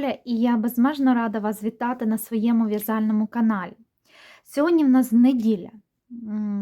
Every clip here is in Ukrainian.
Оля і я безмежно рада вас вітати на своєму в'язальному каналі. Сьогодні в нас неділя,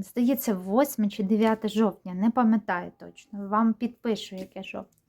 здається, 8 чи 9 жовтня, не пам'ятаю точно. Вам підпишу, яке жовтня,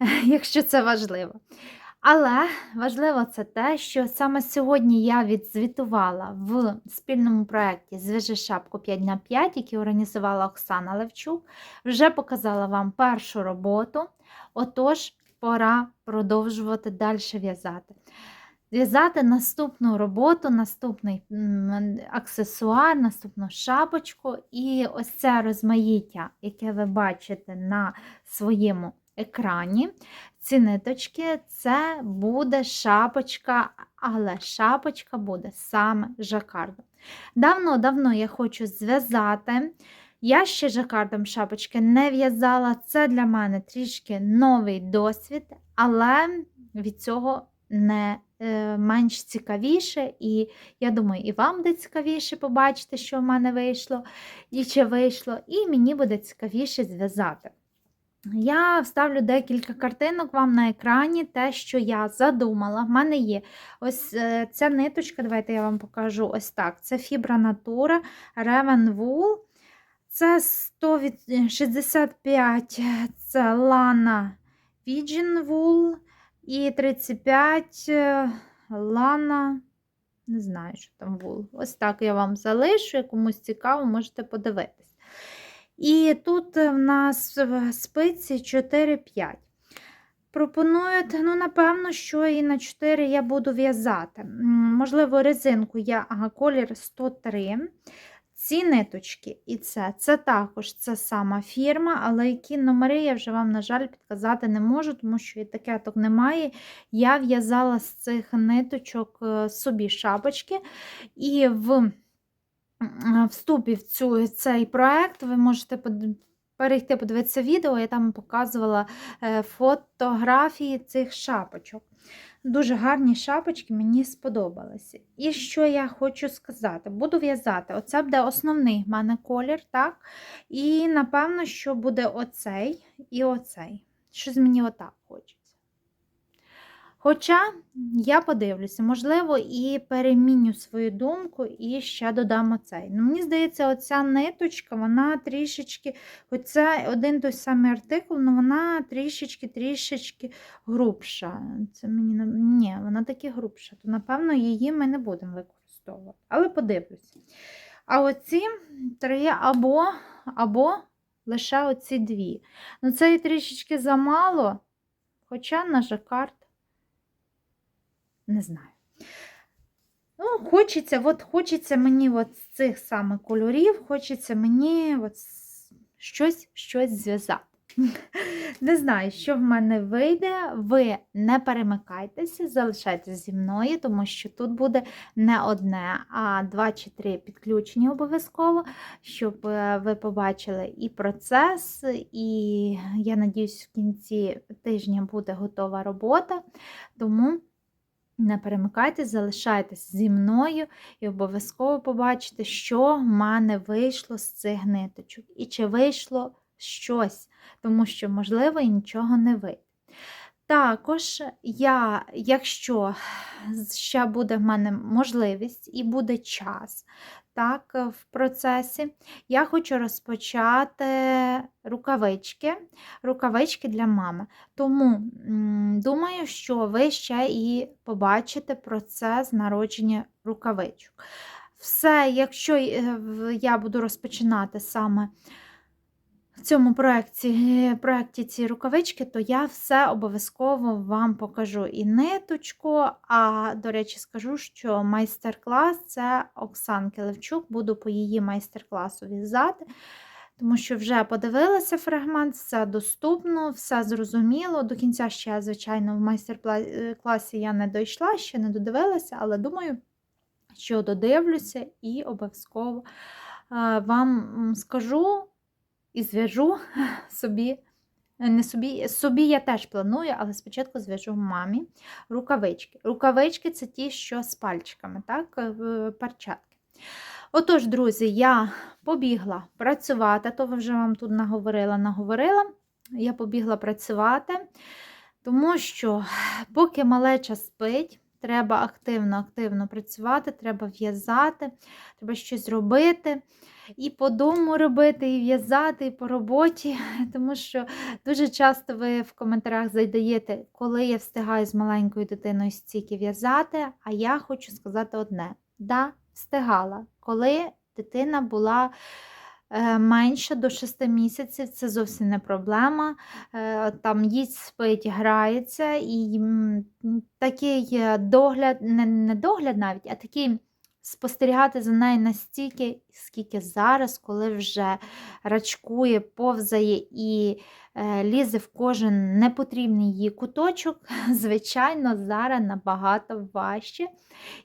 якщо це важливо. Але важливо це те, що саме сьогодні я відзвітувала в спільному проєкті Зв'яжи шапку 5 на 5 який організувала Оксана Левчук. Вже показала вам першу роботу. Отож, пора продовжувати далі в'язати. В'язати наступну роботу, наступний аксесуар, наступну шапочку. І ось це розмаїття, яке ви бачите на своєму екрані. Ці ниточки це буде шапочка, але шапочка буде саме жакардом. Давно-давно я хочу зв'язати. Я ще жакардом шапочки не в'язала. Це для мене трішки новий досвід, але від цього не е, менш цікавіше. І я думаю, і вам буде цікавіше побачити, що в мене вийшло, і чи вийшло, і мені буде цікавіше зв'язати. Я вставлю декілька картинок вам на екрані, те, що я задумала. В мене є ось е, ця ниточка, давайте я вам покажу ось так. Це фібра натура Raven Wool. Це 165, це Lana Pigeon Wool і 35 е, Lana, не знаю, що там Wool. Ось так я вам залишу, комусь цікаво, можете подивитись. І тут в нас в спиці 4-5. Пропонують, ну, напевно, що і на 4 я буду в'язати. Можливо, резинку я, ага, колір 103. Ці ниточки і це, це також це сама фірма, але які номери я вже вам, на жаль, підказати не можу, тому що етикеток немає. Я в'язала з цих ниточок е, собі шапочки. І в вступі в цю, цей проект ви можете перейти подивитися відео, я там показувала е, фотографії цих шапочок. Дуже гарні шапочки, мені сподобалися. І що я хочу сказати? Буду в'язати. Оце буде основний в мене колір, так? І напевно, що буде оцей і оцей. Щось мені отак хочеться. Хоча я подивлюся, можливо, і переміню свою думку і ще додам оцей. Ну, Мені здається, оця ниточка, вона трішечки, це один той самий артикул, але вона трішечки-трішечки грубша. Це мені Ні, вона таки грубша, то, напевно, її ми не будемо використовувати. Але подивлюся. А оці три або, або лише оці дві. Ну, це і трішечки замало, хоча на жакард не знаю. Ну, хочеться, от хочеться мені от з цих саме кольорів, хочеться мені от щось, щось зв'язати. Не знаю, що в мене вийде. Ви не перемикайтеся, залишайтеся зі мною, тому що тут буде не одне, а два чи три підключення обов'язково, щоб е, ви побачили і процес, і я надіюсь, в кінці тижня буде готова робота. Тому. Не перемикайтесь, залишайтесь зі мною і обов'язково побачите, що в мене вийшло з цих ниточок. І чи вийшло щось, тому що, можливо, і нічого не вийде. Також я, якщо ще буде в мене можливість і буде час так, в процесі, я хочу розпочати рукавички, рукавички для мами. Тому думаю, що ви ще і побачите процес народження рукавичок. Все, якщо е, я буду розпочинати саме цьому проєкті, проєкті ці рукавички, то я все обов'язково вам покажу і ниточку. А, до речі, скажу, що майстер-клас це Оксанки Левчук, буду по її майстер-класу в'язати. Тому що вже подивилася фрагмент, все доступно, все зрозуміло. До кінця ще, звичайно, в майстер-класі я не дійшла, ще не додивилася, але думаю, що додивлюся і обов'язково е, вам скажу і зв'яжу собі. Не собі, собі я теж планую, але спочатку зв'яжу мамі рукавички. Рукавички це ті, що з пальчиками, так, е, перчатки. Отож, друзі, я побігла працювати, то вже вам тут наговорила, наговорила. Я побігла працювати. Тому що, поки малеча спить, треба активно-активно працювати, треба в'язати, треба щось робити. І по дому робити, і в'язати, і по роботі. Тому що дуже часто ви в коментарях задаєте, коли я встигаю з маленькою дитиною стільки в'язати. А я хочу сказати одне: да, встигала, коли дитина була. е, Менше до 6 місяців це зовсім не проблема. Е, Там їсть спить, грається, і такий е, догляд, не, не догляд навіть, а такий спостерігати за нею настільки, скільки зараз, коли вже рачкує, повзає і е, лізе в кожен непотрібний її куточок, звичайно, зараз набагато важче.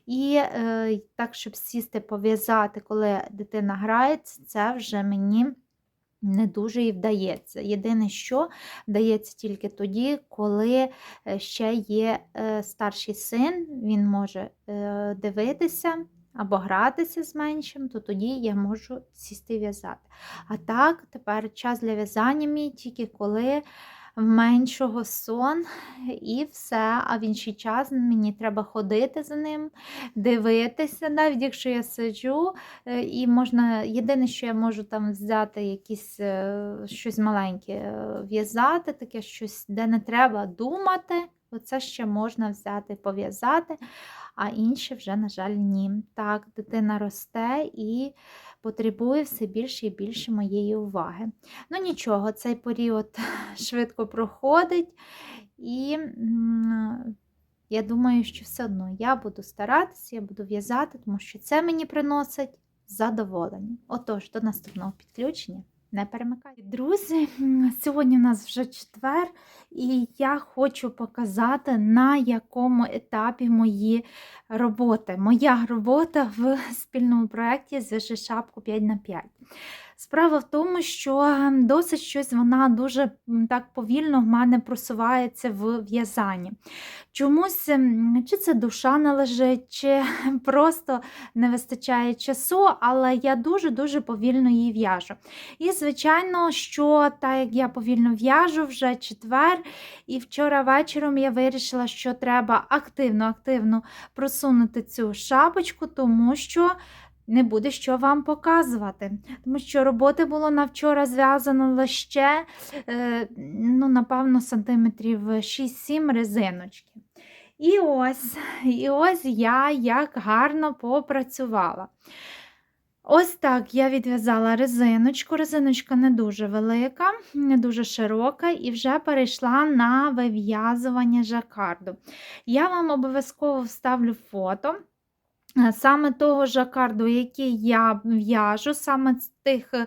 І е, так, щоб сісти, пов'язати, коли дитина грається, це вже мені. Не дуже і вдається. Єдине, що вдається тільки тоді, коли е, ще є старший син, він може дивитися або гратися з меншим, то тоді я можу сісти в'язати. А так, тепер час для в'язання мій тільки коли в меншого сон і все. А в інший час мені треба ходити за ним, дивитися, навіть якщо я сиджу, е, і можна, єдине, що я можу там взяти якісь е, щось маленьке, е, в'язати, таке щось, де не треба думати. Оце ще можна взяти, пов'язати, а інше вже, на жаль, ні. Так, дитина росте і потребує все більше і більше моєї уваги. Ну нічого, цей період швидко проходить, і я думаю, що все одно я буду старатися, я буду в'язати, тому що це мені приносить задоволення. Отож, до наступного підключення. Не перемикайте. Друзі, сьогодні у нас вже четвер, і я хочу показати, на якому етапі мої роботи. Моя робота в спільному проєкті «Зв'яжи шапку 5 на 5 Справа в тому, що досить щось вона дуже так повільно в мене просувається в в'язанні. Чомусь, чи це душа не лежить, чи просто не вистачає часу, але я дуже-дуже повільно її в'яжу. І, звичайно, що так як я повільно в'яжу вже четвер, і вчора вечором я вирішила, що треба активно-активно просунути цю шапочку, тому що. Не буде що вам показувати, тому що роботи було на вчора зв'язано лише, е, ну, напевно, сантиметрів 6-7 резиночки. І ось, і ось я як гарно попрацювала. Ось так я відв'язала резиночку. Резиночка не дуже велика, не дуже широка, і вже перейшла на вив'язування жакарду. Я вам обов'язково вставлю фото. Е, Саме того жакарду, який я в'яжу, саме тих, е,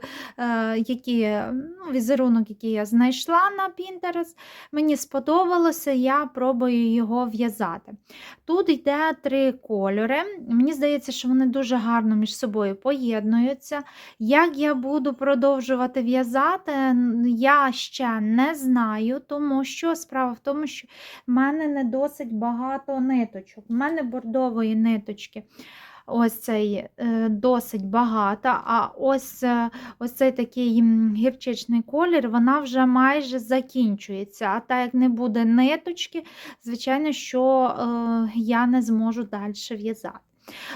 які, ну, візерунок, який я знайшла на Pinterest, мені сподобалося, я пробую його в'язати. Тут йде три кольори. Мені здається, що вони дуже гарно між собою поєднуються. Як я буду продовжувати в'язати, я ще не знаю, тому що справа в тому, що в мене не досить багато ниточок. У мене бордової ниточки. Ось цей е, досить багата, а ось, е, ось цей такий гірчичний колір, вона вже майже закінчується. А так як не буде ниточки, звичайно, що е, я не зможу далі в'язати.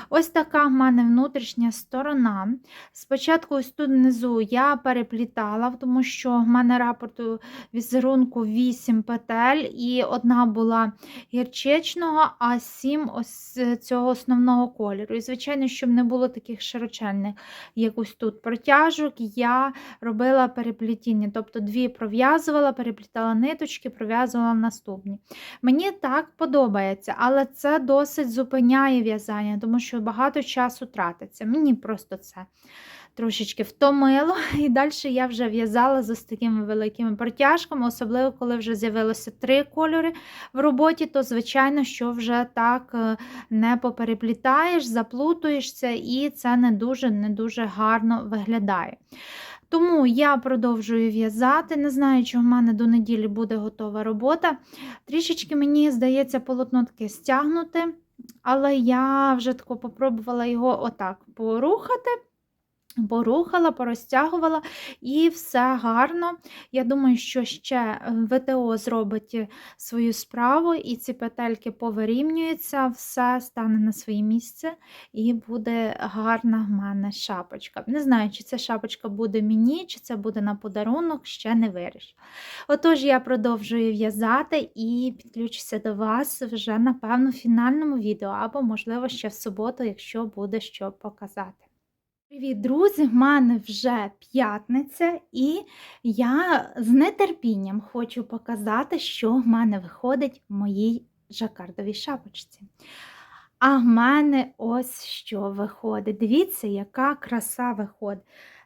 Ось така в мене внутрішня сторона. Спочатку, ось тут внизу я переплітала, тому що в мене рапорту візерунку 8 петель, і одна була гірчичного, а 7 ось цього основного кольору. І, звичайно, щоб не було таких широченних, як ось тут протяжок, я робила переплітіння. Тобто дві пров'язувала, переплітала ниточки, пров'язувала наступні. Мені так подобається, але це досить зупиняє в'язання, тому що багато часу тратиться. Мені просто це трошечки втомило, і далі я вже в'язала з такими великими протяжками, особливо коли вже з'явилося три кольори в роботі, то, звичайно, що вже так е, не попереплітаєш, заплутуєшся, і це не дуже не дуже гарно виглядає. Тому я продовжую в'язати. Не знаю, чи в мене до неділі буде готова робота. Трішечки мені здається, полотно таке стягнути, але я вже тако попробувала його отак порухати. Порухала, порозтягувала і все гарно. Я думаю, що ще е, ВТО зробить е, свою справу, і ці петельки повирівнюються, все стане на своє місце, і буде гарна в мене шапочка. Не знаю, чи ця шапочка буде мені, чи це буде на подарунок, ще не вирішу. Отож, я продовжую в'язати і підключуся до вас вже, напевно, в фінальному відео, або, можливо, ще в суботу, якщо буде що показати. Привіт, друзі! В мене вже п'ятниця, і я з нетерпінням хочу показати, що в мене виходить в моїй жакардовій шапочці. А в мене ось що виходить. Дивіться, яка краса виходить.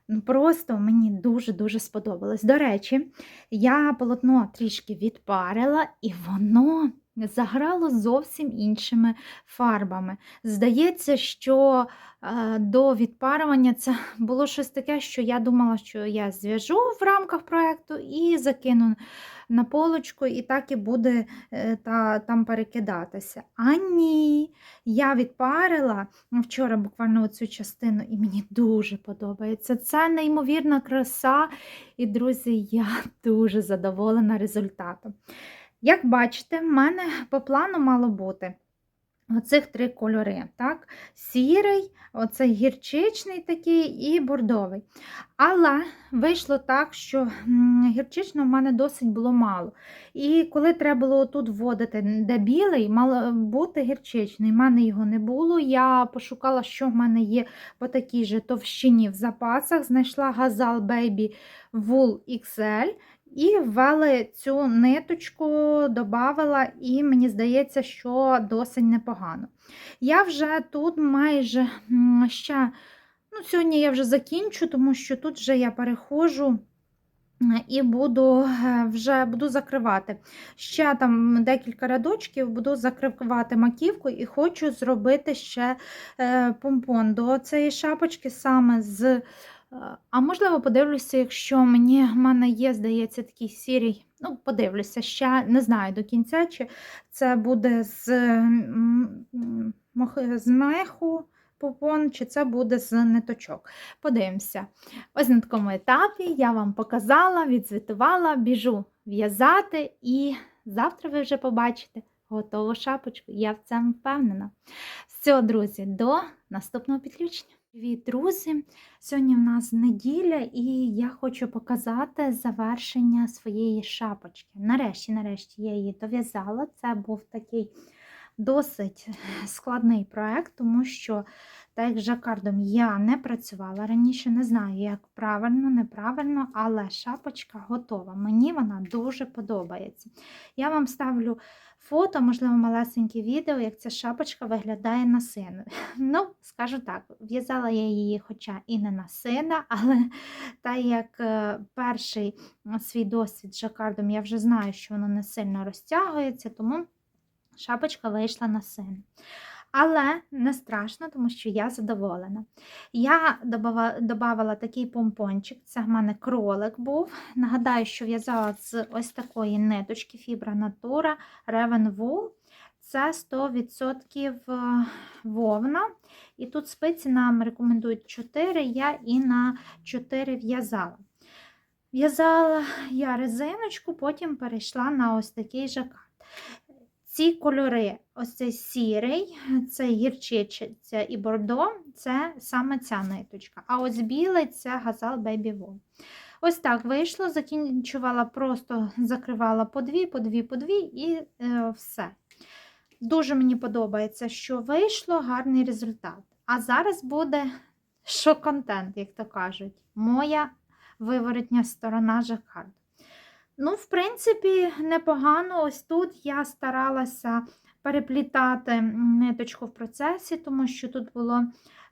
Ну, Просто мені дуже-дуже сподобалось. До речі, я полотно трішки відпарила, і воно заграло зовсім іншими фарбами. Здається, що е, до відпарювання це було щось таке, що я думала, що я зв'яжу в рамках проєкту і закину на полочку, і так і буде е, та, там перекидатися. А ні, я відпарила вчора буквально цю частину, і мені дуже подобається. Це неймовірна краса. І, друзі, я дуже задоволена результатом. Як бачите, в мене по плану мало бути оцих три кольори. так? Сірий, оцей гірчичний такий і бордовий. Але вийшло так, що гірчичного в мене досить було мало. І коли треба було тут вводити, де білий, мав бути гірчичний. У мене його не було. Я пошукала, що в мене є по такій же товщині в запасах. Знайшла Gazal Baby Wool XL. І ввели цю ниточку, додавала, і мені здається, що досить непогано. Я вже тут майже ще, ну, сьогодні я вже закінчу, тому що тут вже я перехожу. І буду е, вже буду закривати. Ще там декілька рядочків буду закривати маківку і хочу зробити ще е, помпон до цієї шапочки саме з а можливо, подивлюся, якщо мені в мене є, здається, такий сірій. Ну, подивлюся, ще не знаю до кінця, чи це буде з з меху попон, чи це буде з ниточок. Подивимося. Ось на такому етапі я вам показала, відзвітувала, біжу в'язати, і завтра ви вже побачите готову шапочку. Я в цьому впевнена. Все, друзі, до наступного підключення. Привіт, друзі! Сьогодні в нас неділя, і я хочу показати завершення своєї шапочки. Нарешті, нарешті, я її дов'язала. Це був такий досить складний проект, тому що, так як жакардом я не працювала раніше, не знаю, як правильно, неправильно, але шапочка готова. Мені вона дуже подобається. Я вам ставлю фото, можливо, малесеньке відео, як ця шапочка виглядає на сина. Ну, скажу так, в'язала я її, хоча і не на сина, але так як е, перший свій досвід з жакардом, я вже знаю, що воно не сильно розтягується, тому шапочка вийшла на сина. Але не страшно, тому що я задоволена. Я додавала такий помпончик, це в мене кролик був. Нагадаю, що в'язала з ось такої ниточки Фібра Натура Raven Wool. Це 100% е, вовна. І тут спиці нам рекомендують 4, я і на 4 в'язала. В'язала я резиночку, потім перейшла на ось такий жакат. Ці кольори, ось цей сірий, це гірчиця і бордо, це саме ця ниточка. А ось білий це газал Baby Wool. Ось так вийшло, закінчувала, просто закривала по дві, по дві, по дві і е, все. Дуже мені подобається, що вийшло гарний результат. А зараз буде шок-контент, як то кажуть, моя виворотня сторона жакарду. Ну, в принципі, непогано. Ось тут я старалася переплітати ниточку в процесі, тому що тут було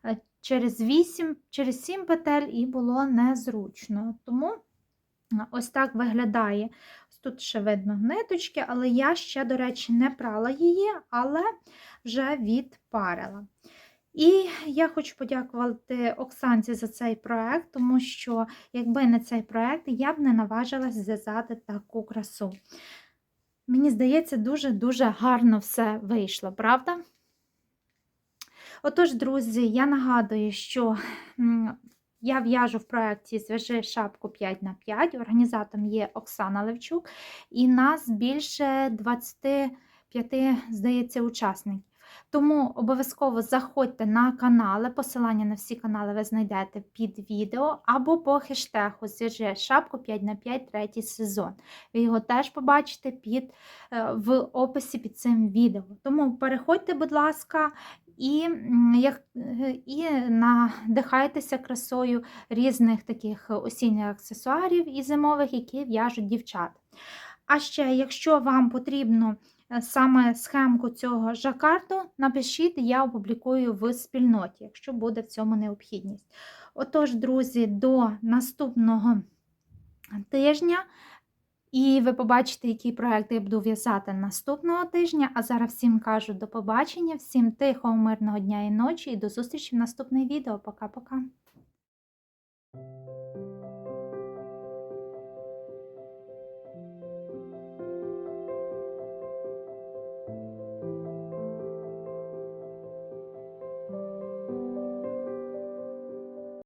е, через 8, через 7 петель і було незручно. Тому ось так виглядає. Тут ще видно ниточки, але я ще, до речі, не прала її, але вже відпарила. І я хочу подякувати Оксанці за цей проект, тому що, якби не цей проект, я б не наважилась зв'язати таку красу. Мені здається, дуже-дуже гарно все вийшло, правда? Отож, друзі, я нагадую, що Я в'яжу в проєкті Зв'яжи шапку 5 на 5 Організатором є Оксана Левчук, і нас більше 25, здається, учасників. Тому обов'язково заходьте на канали. Посилання на всі канали ви знайдете під відео або по хештегу Зв'яжи шапку 5 на 5 третій сезон. Ви його теж побачите під, е, в описі під цим відео. Тому переходьте, будь ласка, і, і надихайтеся красою різних таких осінніх аксесуарів і зимових, які в'яжуть дівчата. А ще, якщо вам потрібно саме схемку цього жакарду, напишіть, я опублікую в спільноті, якщо буде в цьому необхідність. Отож, друзі, до наступного тижня. І ви побачите, який проект я буду в'язати наступного тижня. А зараз всім кажу до побачення, всім тихого, мирного дня і ночі, і до зустрічі в наступне відео. Пока-пока.